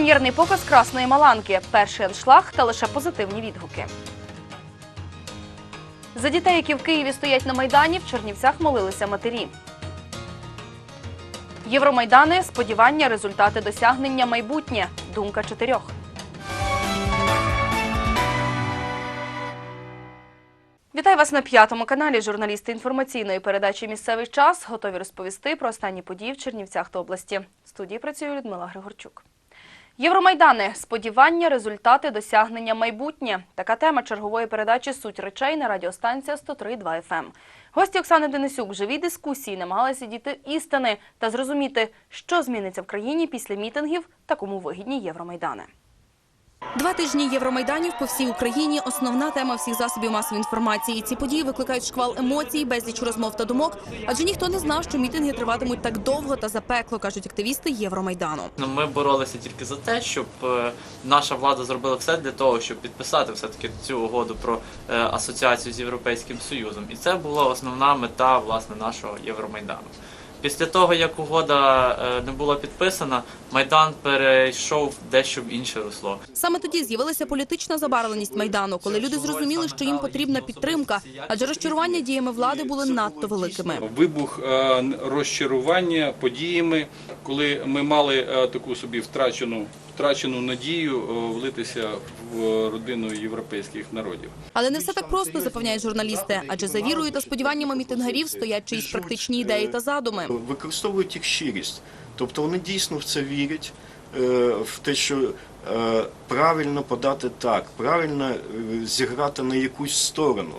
прем'єрний показ красної маланки. Перший аншлаг та лише позитивні відгуки. За дітей, які в Києві стоять на майдані, в Чернівцях молилися матері. Євромайдани, сподівання, результати досягнення, майбутнє. Думка чотирьох. Вітаю вас на п'ятому каналі. Журналісти інформаційної передачі Місцевий час готові розповісти про останні події в Чернівцях та області. В студії працює Людмила Григорчук. Євромайдани сподівання, результати, досягнення, майбутнє. Така тема чергової передачі Суть речей на радіостанція 103.2 FM. Гості Оксани Денисюк в живій дискусії намагалися діти істини та зрозуміти, що зміниться в країні після мітингів та кому вигідні євромайдани. Два тижні Євромайданів по всій Україні – основна тема всіх засобів масової інформації. Ці події викликають шквал емоцій, безліч розмов та думок. Адже ніхто не знав, що мітинги триватимуть так довго та запекло, кажуть активісти Євромайдану. Ну, Ми боролися тільки за те, щоб е, наша влада зробила все для того, щоб підписати все-таки цю угоду про е, асоціацію з Європейським Союзом. І це була основна мета власне нашого Євромайдану. Після того, як угода е, не була підписана, майдан перейшов дещо в інше русло. Саме тоді з'явилася політична забарвленість Майдану, коли люди зрозуміли, що їм потрібна підтримка, адже розчарування діями влади були надто великими. Вибух е, розчарування подіями, коли ми мали е, таку собі втрачену втрачену надію е, влитися в родину європейських народів. Але не все так просто, запевняють журналісти, адже за вірою та сподіваннями мітингарів стоять чиїсь практичні ідеї та задуми. використовують їх щирість. Тобто вони дійсно в це вірять, е, в те, що е, правильно подати так, правильно зіграти на якусь сторону.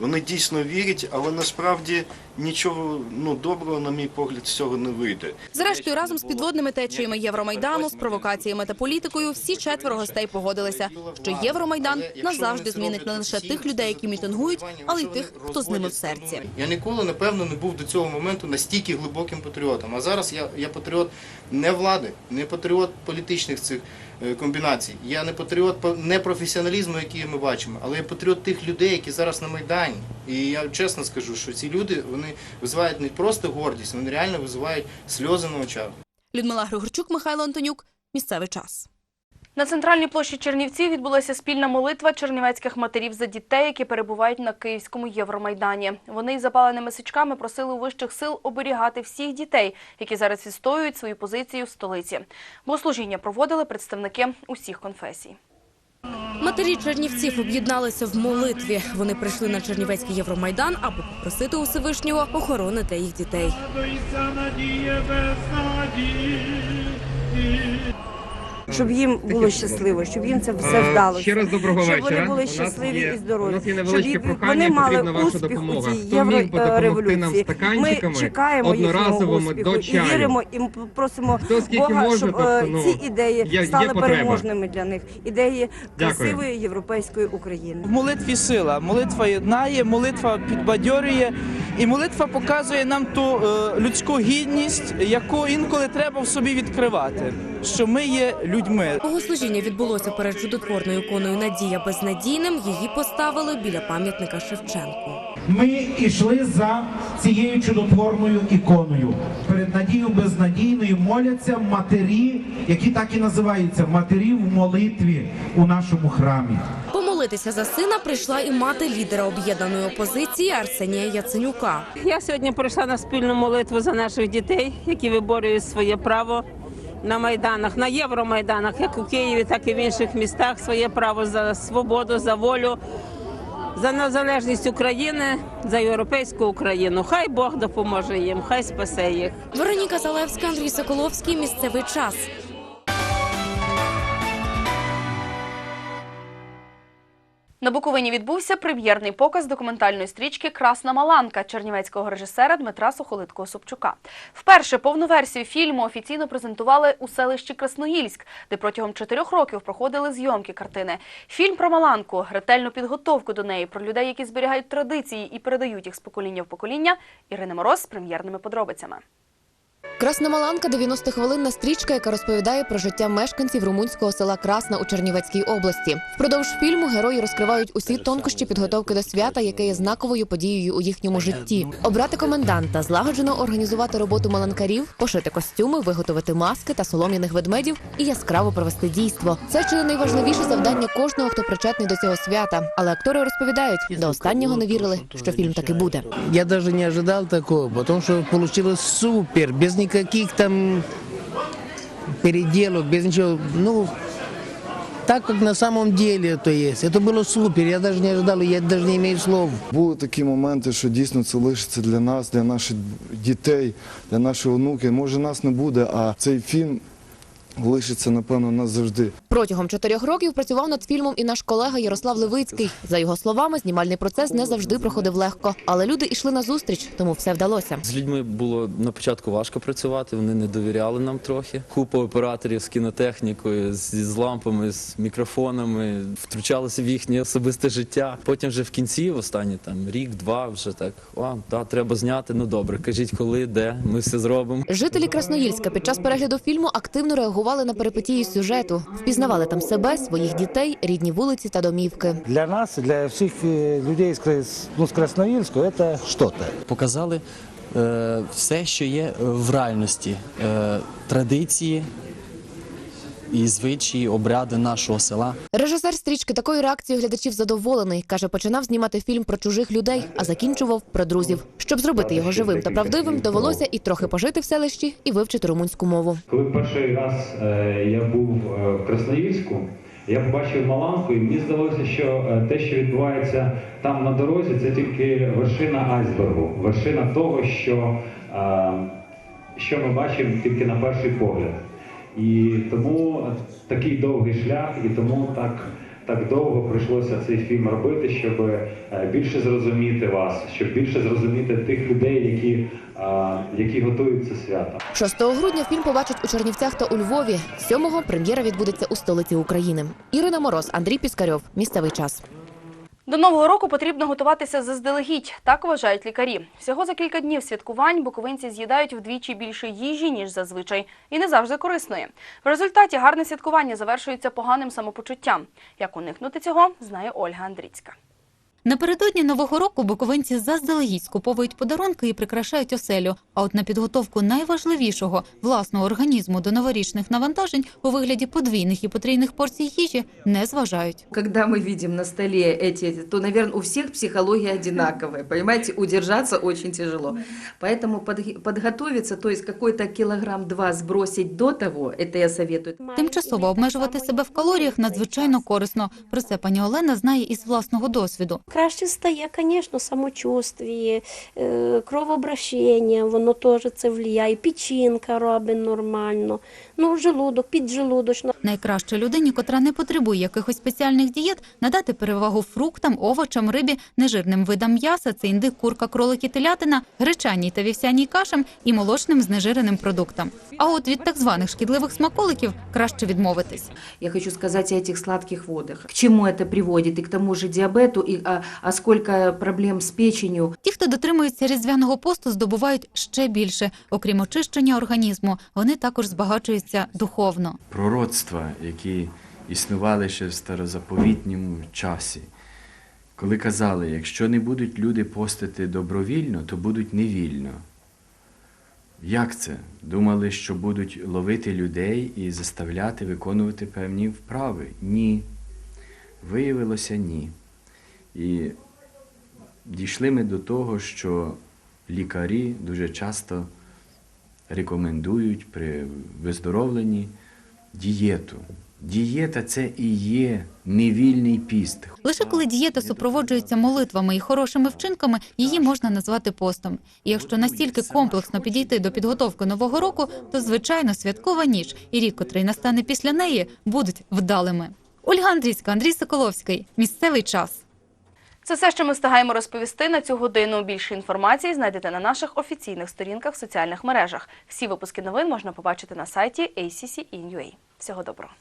Вони дійсно вірять, але насправді нічого ну, доброго, на мій погляд, з цього не вийде. Зрештою, разом з підводними течіями Євромайдану, з провокаціями та політикою, всі четверо гостей погодилися, що Євромайдан назавжди змінить не лише тих людей, які мітингують, але й тих, хто з ними в серці. Я ніколи, напевно, не був до цього моменту настільки глибоким патріотом. А зараз я, я патріот не влади, не патріот політичних цих комбінацій. Я не патріот не професіоналізму, який ми бачимо, але я патріот тих людей, які зараз на Майдані. І я чесно скажу, що ці люди вони визивають не просто гордість, вони реально визивають сльози на очах. Людмила Григорчук, Михайло Антонюк. Місцевий час. На центральній площі Чернівців відбулася спільна молитва чернівецьких матерів за дітей, які перебувають на київському Євромайдані. Вони із запаленими сичками просили у вищих сил оберігати всіх дітей, які зараз відстоюють свою позицію в столиці. Богослужіння проводили представники усіх конфесій. Матері Чернівців об'єдналися в молитві. Вони прийшли на Чернівецький Євромайдан, аби попросити у Всевишнього охорони для їх дітей. Щоб їм було щасливо, щоб їм це все вдалося. Ще раз доброго щоб вечора. вони були щасливі є- і здорові. Щоб їм- вони мали успіх у цій єврореволюції. Ми чекаємо їхнього успіху і віримо і просимо Бога, щоб тобто, е, ну, ці ідеї стали переможними для них. Ідеї красивої європейської України. В молитві сила. Молитва єднає, молитва підбадьорює, і молитва показує нам ту е, людську гідність, яку інколи треба в собі відкривати. Що ми є людьми. Богослужіння відбулося перед чудотворною іконою Надія безнадійним. Її поставили біля пам'ятника Шевченку. Ми йшли за цією чудотворною іконою. Перед Надією безнадійною моляться матері, які так і називаються матері в молитві у нашому храмі. Помолитися за сина прийшла і мати лідера об'єднаної опозиції Арсенія Яценюка. Я сьогодні прийшла на спільну молитву за наших дітей, які виборюють своє право на майданах, на євромайданах, як у Києві, так і в інших містах. Своє право за свободу, за волю, за незалежність України, за європейську Україну. Хай Бог допоможе їм, хай спасе їх. Вероніка Залевська, Андрій Соколовський. Місцевий час. На Буковині відбувся прем'єрний показ документальної стрічки Красна Маланка чернівецького режисера Дмитра Сухолиткого Собчука. Вперше повну версію фільму офіційно презентували у селищі Красноїльськ, де протягом чотирьох років проходили зйомки картини. Фільм про Маланку, ретельну підготовку до неї, про людей, які зберігають традиції і передають їх з покоління в покоління. Ірина Мороз з прем'єрними подробицями. Красна Маланка 90 хвилинна стрічка, яка розповідає про життя мешканців румунського села Красна у Чернівецькій області. Впродовж фільму герої розкривають усі тонкощі підготовки до свята, яке є знаковою подією у їхньому житті. Обрати коменданта, злагоджено організувати роботу маланкарів, пошити костюми, виготовити маски та солом'яних ведмедів і яскраво провести дійство. Це чи не найважливіше завдання кожного, хто причетний до цього свята. Але актори розповідають, до останнього не вірили, що фільм таки буде. Я даже не ожидал такого, потому что получилось супер, без никаких там переделок, без ничего. Ну, так, как на самом деле это есть. Это было супер, я даже не ожидал, я даже не имею слов. Були такі моменти, що дійсно це лишиться для нас, для наших дітей, для наших онуків. Може нас не буде, а цей фільм лишиться, напевно, нас завжди. Протягом чотирьох років працював над фільмом і наш колега Ярослав Левицький. За його словами, знімальний процес не завжди проходив легко, але люди йшли на зустріч, тому все вдалося. З людьми було на початку важко працювати, вони не довіряли нам трохи. Купа операторів з кінотехнікою, з, з лампами, з мікрофонами, втручалися в їхнє особисте життя. Потім вже в кінці, в останні там рік-два, вже так, о, да, треба зняти. Ну добре, кажіть, коли, де, ми все зробимо. Жителі Красноїльська під час перегляду фільму активно реагували на перипетії сюжету, впізнавали там себе, своїх дітей, рідні вулиці та домівки. Для нас, для всіх е, людей з, ну, з Красноїльського, це щось. Показали е, все, що є в реальності, е, традиції і звичаї, обряди нашого села. Режисер стрічки такою реакцією глядачів задоволений. каже, починав знімати фільм про чужих людей, а закінчував про друзів. Щоб зробити його живим та правдивим, довелося і трохи пожити в селищі, і вивчити румунську мову. Коли перший раз е, я був е, в Красноїльську, я побачив Маланку, і мені здалося, що е, те, що відбувається там на дорозі, це тільки вершина айсбергу, вершина того, що, що ми бачимо тільки на перший погляд. І тому такий довгий шлях, і тому так, так довго прийшлося цей фільм робити, щоб е, більше зрозуміти вас, щоб більше зрозуміти тих людей, які, які готують це свято. 6 грудня фільм побачать у Чернівцях та у Львові. 7-го прем'єра відбудеться у столиці України. Ірина Мороз, Андрій Піскарьов. Місцевий час. До нового року потрібно готуватися заздалегідь, так вважають лікарі. Всього за кілька днів святкувань буковинці з'їдають вдвічі більше їжі, ніж зазвичай, і не завжди корисної. В результаті гарне святкування завершується поганим самопочуттям. Як уникнути цього, знає Ольга Андріцька. Напередодні нового року буковинці заздалегідь скуповують подарунки і прикрашають оселю. А от на підготовку найважливішого власного організму до новорічних навантажень у вигляді подвійних і потрійних порцій їжі не зважають. Когда мы видим на столе эти, то, наверное, у всех психология одинаковая. Понимаете, удержаться очень тяжело. Поэтому подг- подготовиться, то есть какой-то килограмм-два сбросить до того, это я советую. Тимчасово обмежувати себе в калоріях надзвичайно корисно. Про це пані Олена знає із власного досвіду. Краще стає, звісно, самочувствіє, е, кровообращення, воно теж це впливає, печінка робить нормально, ну, желудок, піджелудочно. Найкраще людині, котра не потребує якихось спеціальних дієт, надати перевагу фруктам, овочам, рибі, нежирним видам м'яса, це індик, курка, кролик і телятина, гречаній та вівсяній кашам і молочним знежиреним продуктам. А от від так званих шкідливих смаколиків краще відмовитись. Я хочу сказать о этих сладких водах. К чему это приводит? И к тому же диабету, и а, а сколько проблем с печенью. Ті, хто дотримується різдвяного посту, здобувають ще більше. Окрім очищення організму, вони також збагачуються духовно. пророцтва, які існували ще в старозаповітньому часі, коли казали, якщо не будуть люди постити добровільно, то будуть невільно. Як це? Думали, що будуть ловити людей і заставляти виконувати певні вправи? Ні. Виявилося ні. І дійшли ми до того, що лікарі дуже часто рекомендують при виздоровленні дієту. Дієта це і є невільний піст. Лише коли дієта супроводжується молитвами і хорошими вчинками, її можна назвати постом. І якщо настільки комплексно підійти до підготовки нового року, то звичайно святкова ніч і рік, котрий настане після неї, будуть вдалими. Ольга Андрійська, Андрій Соколовський. Місцевий час. Це все, що ми встигаємо розповісти на цю годину. Більше інформації знайдете на наших офіційних сторінках в соціальних мережах. Всі випуски новин можна побачити на сайті ACC.in.ua. Всього доброго.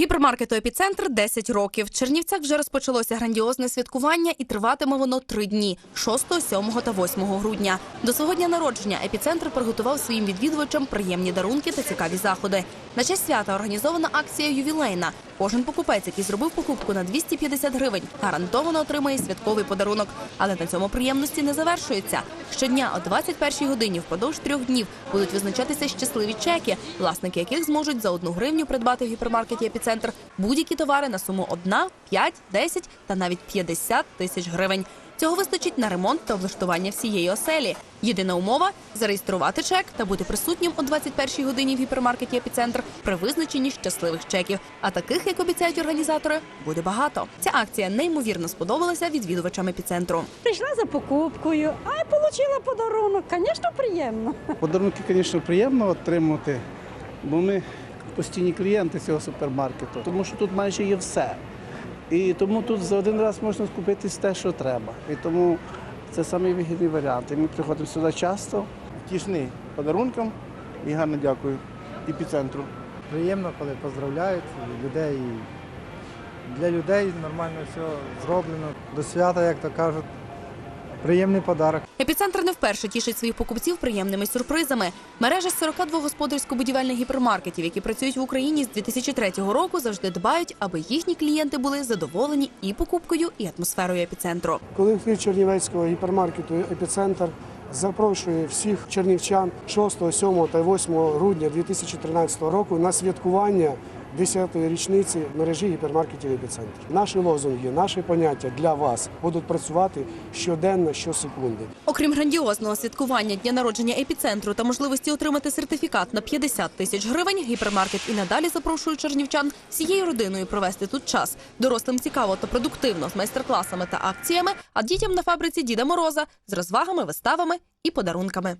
Гіпермаркету епіцентр 10 років. В Чернівцях вже розпочалося грандіозне святкування і триватиме воно три дні 6, 7 та 8 грудня. До свого дня народження епіцентр приготував своїм відвідувачам приємні дарунки та цікаві заходи. На честь свята організована акція ювілейна. Кожен покупець, який зробив покупку на 250 гривень, гарантовано отримає святковий подарунок. Але на цьому приємності не завершується. Щодня о 21 годині впродовж трьох днів будуть визначатися щасливі чеки, власники яких зможуть за одну гривню придбати в гіпермаркеті епіцентр будь-які товари на суму 1, 5, 10 та навіть 50 тисяч гривень. Цього вистачить на ремонт та облаштування всієї оселі. Єдина умова зареєструвати чек та бути присутнім о 21 годині в гіпермаркеті епіцентр при визначенні щасливих чеків. А таких, як обіцяють організатори, буде багато. Ця акція неймовірно сподобалася відвідувачам епіцентру. Прийшла за покупкою, а й отримала подарунок. Звісно, приємно. Подарунки, звісно, приємно отримати, бо ми постійні клієнти цього супермаркету, тому що тут майже є все. І тому тут за один раз можна скупити те, що треба. І тому це найвигідний варіант. І ми приходимо сюди часто, тішні подарунком і гарно дякую епіцентру. Приємно, коли поздравляють людей. Для людей нормально все зроблено. До свята, як то кажуть, приємний подарок. Епіцентр не вперше тішить своїх покупців приємними сюрпризами. Мережа з 42 господарсько-будівельних гіпермаркетів, які працюють в Україні з 2003 року, завжди дбають, аби їхні клієнти були задоволені і покупкою, і атмосферою епіцентру. Колектив Чернівецького гіпермаркету «Епіцентр» запрошує всіх чернівчан 6, 7 та 8 грудня 2013 року на святкування 10-ї річниці мережі гіпермаркетів «Епіцентр». Наші лозунги, наші поняття для вас будуть працювати щоденно, щосекунди. Окрім грандіозного святкування дня народження епіцентру та можливості отримати сертифікат на 50 тисяч гривень, гіпермаркет і надалі запрошує чернівчан всією родиною провести тут час. Дорослим цікаво та продуктивно з майстер-класами та акціями, а дітям на фабриці Діда Мороза з розвагами, виставами і подарунками.